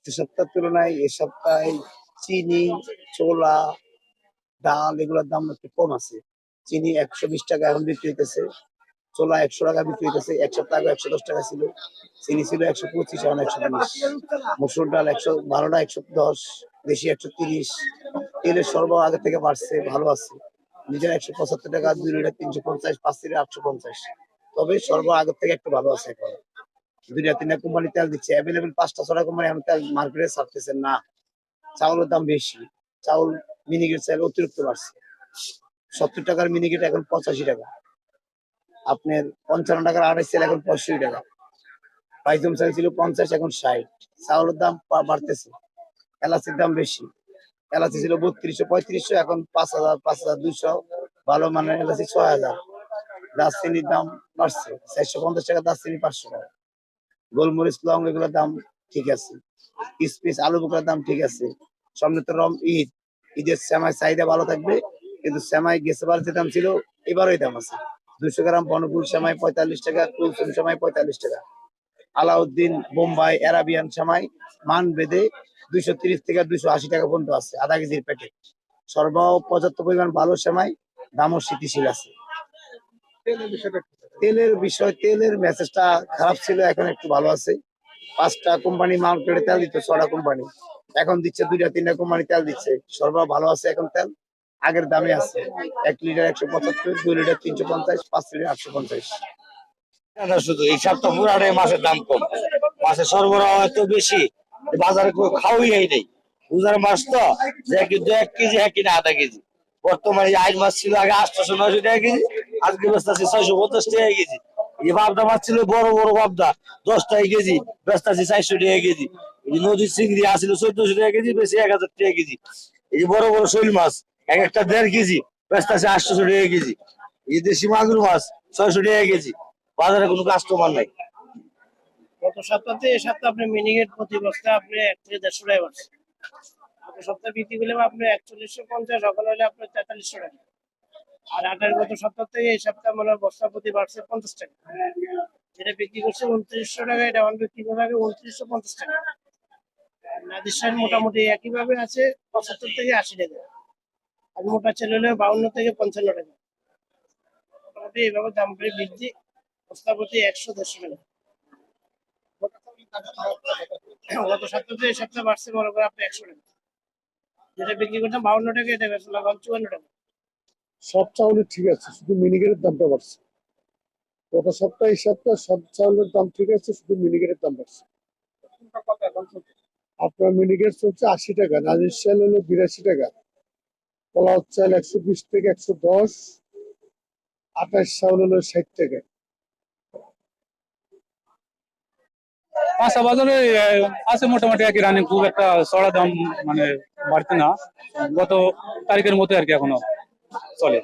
গত সপ্তাহের তুলনায় এ সপ্তাহে চিনি, ছোলা, ডাল এগুলোর দাম একটু কম আছে। চিনি একশো বিশ টাকা এখন বিক্রি হইতেছে, ছোলা একশো টাকা বিক্রি হইতেছে, এক সপ্তাহ আগে একশো দশ টাকা ছিল, চিনি ছিল একশো পঁচিশ, এখন একশো তিরিশ। মসুর ডাল একশো বারোটা একশো দশ, দেশি একশো তিরিশ। তেলের সর্ব আগে থেকে বাড়ছে, ভালো আছে। নিজের একশো পঁচাত্তর টাকা, দুই লিটার তিনশো পঞ্চাশ, পাঁচ লিটার আটশো পঞ্চাশ। তবে সর্ব আগের থেকে একটু ভালো আছে এখন। দুইটা তিনটা কোম্পানি তেল দিচ্ছে। অ্যাভেলেবেল পাঁচটা ছটা কোম্পানি এখন তেল মার্কেটে ছাড়তেছে না। চাউলের দাম বেশি। চাউল মিনিকেট চাল অতিরিক্ত বাড়ছে। সত্তর টাকার মিনিকেট এখন পঁচাশি টাকা। আপনার পঞ্চান্ন টাকার আড়াই চাল এখন পঁয়ষট্টি টাকা। পাইজম চাল ছিল পঞ্চাশ, এখন ষাট। চাউলের দাম বাড়তেছে। এলাচির দাম বেশি। এলাচি ছিল বত্রিশশো, পঁয়ত্রিশশো, এখন পাঁচ হাজার পাঁচ হাজার দুইশো। ভালো মানের এলাচি ছয় হাজার। দারচিনির দাম বাড়ছে। চারশো পঞ্চাশ টাকা দারচিনি, পাঁচশো টাকা। গোলমরিচ, লং এগুলোর দাম ঠিক আছে। কিসমিস, আলু বোকার দাম ঠিক আছে। সামনে তো রম, ঈদ। ঈদের শ্যামাই চাহিদা ভালো থাকবে, কিন্তু শ্যামাই গেছেবার যে দাম ছিল এবারই দাম আছে। দুশো গ্রাম বনকুল শ্যামাই পঁয়তাল্লিশ টাকা, কুলসুম শ্যামাই পঁয়তাল্লিশ টাকা। আলাউদ্দিন বোম্বাই অ্যারাবিয়ান শ্যামাই মান বেঁধে দুইশো তিরিশ থেকে দুইশো আশি টাকা পর্যন্ত আছে, আধা কেজির প্যাকেট সর্বাহ পর্যাপ্ত পরিমাণ ভালো শ্যামাই দামও স্থিতিশীল আছে। তেলের বিষয়, তেলের মেসেজটা খারাপ ছিল, এখন একটু ভালো আছে। পাঁচটা কোম্পানি মার্কেটে তেল দিত ছটা কোম্পানি এখন দিচ্ছে দুইটা, তিনটা কোম্পানি তেল দিচ্ছে। সরবরাহ ভালো আছে এখন তেল, আগের দামে আছে। এক লিটার একশো পঁচাত্তর, দুই লিটার তিনশো পঞ্চাশ, পাঁচ লিটার আটশো পঞ্চাশ। শুধু এই সপ্তাহ পুরাটাই মাছের দাম কম। মাছের সরবরাহ এত বেশি বাজারে খাওয়াই নেই। রোজার মাছ তো, যে কিন্তু এক কেজি, এক কিনা আধা কেজি। বর্তমানে আইন মাছ ছিল আগে আটশোশো নয়শো টাকা কেজি আজকে ব্যস্ত আছে, ছয়শো পঞ্চাশ টাকা কেজি। এই বাবদা মাছ বড় বড় বাবদা দশ টাকা কেজি, ব্যস্ত আছে, চারশো টাকা কেজি। নদীর চিংড়ি আসছিল চোদ্দশো টাকা কেজি, বেশি এক হাজার টাকা কেজি। এই বড় বড় শৈল মাছ, এক একটা দেড় কেজি, ব্যস্ত আছে, আটশোশো টাকা কেজি। এই দেশি মাগুর মাছ, ছয়শো টাকা কেজি। বাজারে কোনো কাস্টমার নাই। গত সপ্তাহে এই সপ্তাহে আপনি মিনিকেট প্রতি বস্তা আপনি এক থেকে দেড়শো টাকা গত সপ্তাহে বিক্রি করলে আপনি একচল্লিশশো পঞ্চাশ সকাল হলে আপনার তেতাল্লিশশো টাকা। আর আটার গত সপ্তাহ থেকে এই সপ্তাহে মনে হয় বস্তা প্রতি বাড়ছে পঞ্চাশ টাকা। যেটা বিক্রি করছে উনত্রিশশো টাকা, এটা আমার বিক্রি করা হবে উনত্রিশশো পঞ্চাশ টাকা। শাহ মোটামুটি একইভাবে আছে, পঁচাত্তর থেকে আশি টাকা। আর মোটা ছেলে হলে বাউন্ন থেকে পঞ্চান্ন টাকা। মোটামুটি এইভাবে দাম করে বৃদ্ধি, বস্তা প্রতি একশো দেড়শো টাকা। গত সপ্তাহে এই সপ্তাহে বাড়ছে মনে করেন আপনি একশো টাকা। যেটা বিক্রি করতাম বাউন্ন টাকা, এটা বেচলাম চুয়ান্ন টাকা। সব চাউলের ঠিক আছে, শুধু মিনিকেটের দামটা বাড়ছে। গত সপ্তাহে এই সপ্তাহে সব চাউলের দাম ঠিক আছে, শুধু মিনিকেটের দাম বাড়ছে। আপনার মিনিকেট চলছে আশি টাকা নাজির চাল হলো বিরাশি টাকা, পোলাও চাল একশো বিশ থেকে একশো দশ আঠাশ চাউল হলো ষাট টাকা। পাঁচটা বাজারে আছে মোটামুটি একই রানিং খুব একটা চড়া দাম মানে বাড়ছে না। গত তারিখের মতো আর কি এখনও। চলে।